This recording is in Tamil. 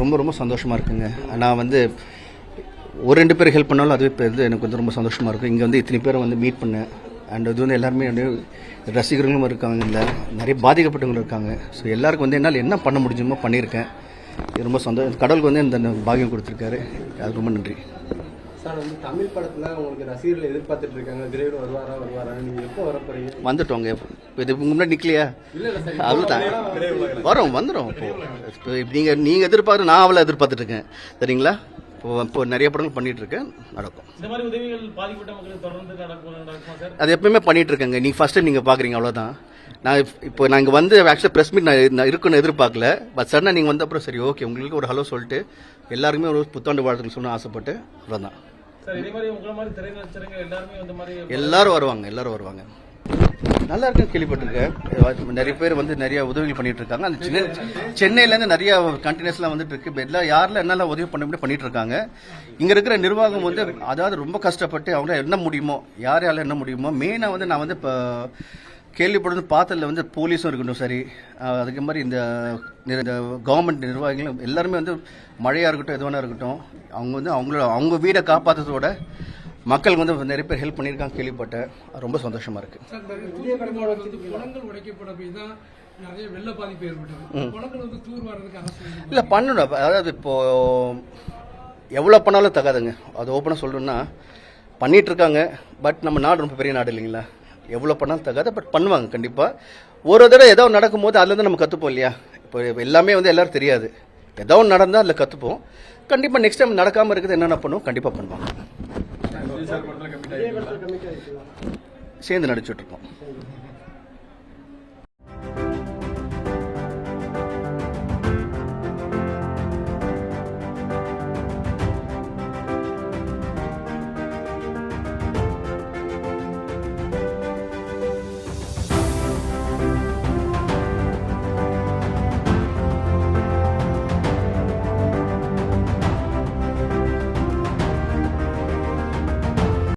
ரொம்ப ரொம்ப சந்தோஷமாக இருக்குங்க. நான் வந்து ஒரு ரெண்டு பேர் ஹெல்ப் பண்ணாலும் அதுவே இப்போ இது எனக்கு வந்து ரொம்ப சந்தோஷமாக இருக்கும் இங்கே வந்து இத்தனை பேரை வந்து மீட் பண்ணேன். அண்ட் இது வந்து எல்லாருமே வந்து ரசிகர்களும் இருக்காங்க இல்லை நிறைய பாதிக்கப்பட்டவங்களும் இருக்காங்க. ஸோ எல்லாருக்கும் வந்து என்னால் என்ன பண்ண முடியுமோ பண்ணியிருக்கேன். ரொம்ப சந்தோஷம் கடவுளுக்கு வந்து இந்த பாக்கியம் கொடுத்துருக்காரு. அது ரொம்ப நன்றி. சார் வந்து தமிழ் படத்துல உங்களுக்கு ரசிகர்கள் எதிர்பார்த்துட்டு இருக்காங்க. விரைவில் வருவாரா வருவாரா? நீங்க எப்போ வர போறீங்க வந்துட்டோங்க இப்போ இது உங்க முன்னாடி நிற்கலையா இல்ல இல்ல சார் அதுதான் வரும் வந்துடும் இப்போ நீங்கள் நீங்கள் எதிர்பார்த்து நான் அவளை எதிர்பார்த்துட்டு இருக்கேன். சரிங்களா? இப்போ இப்போ நிறைய படங்கள் பண்ணிட்டு இருக்கேன். நடக்கும். இந்த மாதிரி உதவிகள் பாதிக்கப்பட்ட மக்களுக்கு தொடர்ந்து நடக்கும் அது எப்பவுமே பண்ணிட்டு இருக்கேங்க. நீ ஃபர்ஸ்ட் நீங்க பாக்குறீங்க அவ்வளவுதான். நான் இப்- இப்போ நான் இங்க வந்து ஆக்சுவலாக ப்ரெஸ் மீட் நான் இருக்குன்னு எதிர்பார்க்கல. பட் சடனாக நீங்கள் வந்த அப்புறம் சரி ஓகே உங்களுக்கு ஒரு ஹலோ சொல்லிட்டு எல்லாருக்குமே ஒரு புத்தாண்டு வாழ்த்துக்கள் சொல்ல ஆசைப்பட்டு அவ்வளோதான் எல்லாரும் வருவாங்க எல்லாரும் வருவாங்க. நல்லா இருக்குன்னு கேள்விப்பட்டிருக்கேன். நிறைய பேர் வந்து நிறைய உதவிகள் பண்ணிட்டு இருக்காங்க அந்த சென்னை சென்னையிலேருந்து நிறைய கண்டினியூஸ்லாம் வந்துட்டு இருக்கு இப்ப எல்லாம் யாரில் என்னெல்லாம் உதவி பண்ண முடியும் பண்ணிட்டு இருக்காங்க இங்க இருக்கிற நிர்வாகம் வந்து அதாவது ரொம்ப கஷ்டப்பட்டு அவங்க என்ன முடியுமோ யார் யாரால என்ன முடியுமோ மெயினாக வந்து நான் வந்து இப்போ கேள்விப்படுறது பார்த்ததுல வந்து போலீஸும் இருக்கட்டும் சரி அதுக்கு மாதிரி இந்த கவர்மெண்ட் நிர்வாகிகளும் எல்லாருமே வந்து மழையாக இருக்கட்டும் எதுவானா இருக்கட்டும் அவங்க வந்து அவங்களோட அவங்க வீடை காப்பாற்றுறதோட மக்களுக்கு வந்து நிறைய பேர் ஹெல்ப் பண்ணியிருக்காங்க கேள்விப்பட்டேன். ரொம்ப சந்தோஷமா இருக்கு. இல்லை பண்ணணும். அதாவது இப்போ எவ்வளோ பண்ணாலும் தகாதுங்க. அது ஓப்பனாக சொல்லணும்னா பண்ணிட்டு இருக்காங்க. பட் நம்ம நாடு ரொம்ப பெரிய நாடு இல்லைங்களா? எவ்வளோ பண்ணாலும் தகாது பட் பண்ணுவாங்க கண்டிப்பாக ஒரு தடவை ஏதோ நடக்கும்போது அதுலேருந்து நம்ம கற்றுப்போம் இல்லையா? இப்போ எல்லாமே வந்து எல்லாரும் தெரியாது. ஏதோ ஒன்று நடந்தால் அதில் கற்றுப்போம் கண்டிப்பாக நெக்ஸ்ட் டைம் நடக்காமல் இருக்குது என்னென்ன பண்ணுவோம்? கண்டிப்பாக பண்ணுவாங்க. சேர்ந்து நடிச்சுட்டு இருக்கோம்